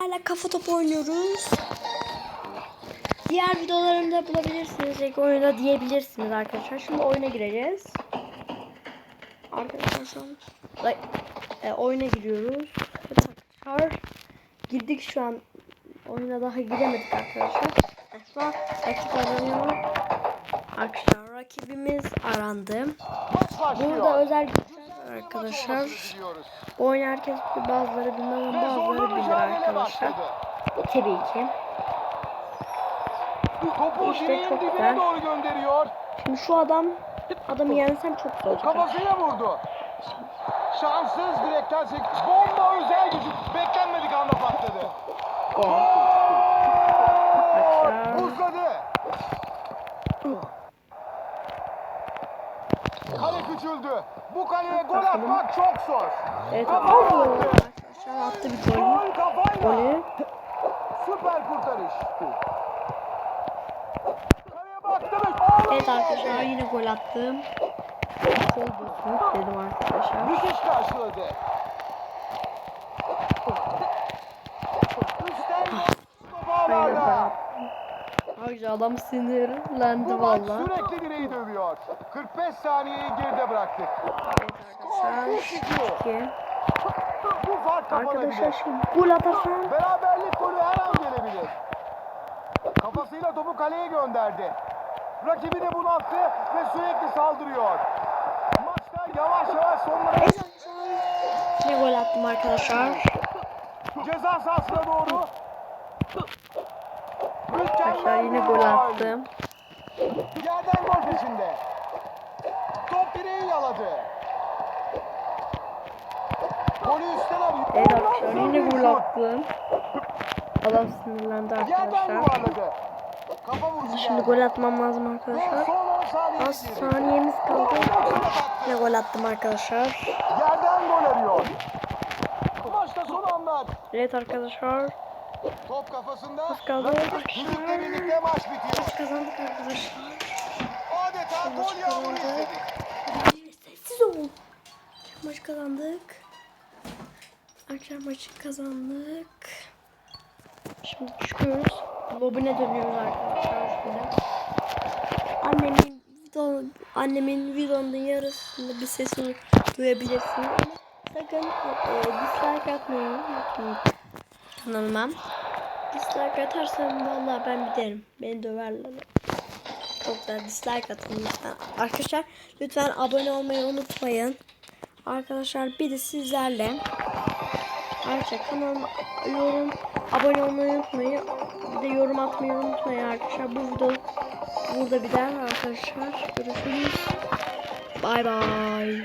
Hala kafa topu oynuyoruz. Diğer videolarımda bulabilirsiniz. İlk oyunda diyebilirsiniz arkadaşlar. Şimdi oyuna gireceğiz. Arkadaşlar şu an e, oyuna giriyoruz. Evet arkadaşlar. Girdik şu an. Oyuna daha giremedik arkadaşlar. Şu an rakip aranıyor. Arkadaşlar rakibimiz arandı. Burada özel arkadaşlar. Bu oyunu herkes bazıları zorlu bazıları bilir arkadaşlar. E, tabii ki. Topu İşte çok güzel. doğru gönderiyor. Şimdi şu adam adamı yensem çok zor olacak. Kafasıyla vurdu. Şanssız direkten sek. Bomba özel gücü. Beklenmedik anda patladı. Gol! Buzladı. Kale küçüldü. Bu kaleye gol atmak çok zor. Evet Kafa attı. Arkadaşlar attı bir golü. Gol kafayla. Golü. Süper kurtarış. Kaleye baktı ve Evet arkadaşlar yine gol attım. Gol bulsun dedim arkadaşlar. Müthiş karşıladı. Havada. attım. Arkadaşlar adam sinirlendi valla. sürekli direği dövüyor. 45 saniyeyi geride bıraktık. Evet arkadaşlar. Bu fark Arkadaşlar şimdi gol atarsam. Beraberlik golü her an gelebilir. Kafasıyla topu kaleye gönderdi. Rakibini bunalttı ve sürekli saldırıyor. Maçta yavaş yavaş sonlara Yine gol attım arkadaşlar. ceza sahasına doğru. Arkadaşlar yine gol attım. Yerden gol peşinde. Top direği yaladı. Golü üstten arıyor. Evet arkadaşlar yine gol attım. Adam sinirlendi arkadaşlar. Şimdi gol atmam lazım arkadaşlar. son 10 saniye Az saniyemiz kaldı. Yine gol attım arkadaşlar. Yerden gol arıyor. Maçta son anlar. Evet arkadaşlar. Top kafasında. Az kaldı. Düdükle birlikte maç bitiyor. Maç kazandık arkadaşlar. Adeta gol yağmuru izledik. Sessiz ol. Maç kazandık. Arkadaşlar maçı kazandık. Şimdi çıkıyoruz. Lobine dönüyoruz arkadaşlar. Annemin video, annemin videonun yarısında bir sesini duyabilirsiniz ama sakın e, dislike atmayı unutmayın kanalıma. Dislike atarsam vallahi ben giderim. Beni döverler. Çok da dislike atın lütfen. Arkadaşlar lütfen abone olmayı unutmayın. Arkadaşlar bir de sizlerle Arkadaşlar kanalıma yorum abone olmayı unutmayın. Bir de yorum atmayı unutmayın arkadaşlar. Bu video burada biter arkadaşlar. Görüşürüz. Bay bay.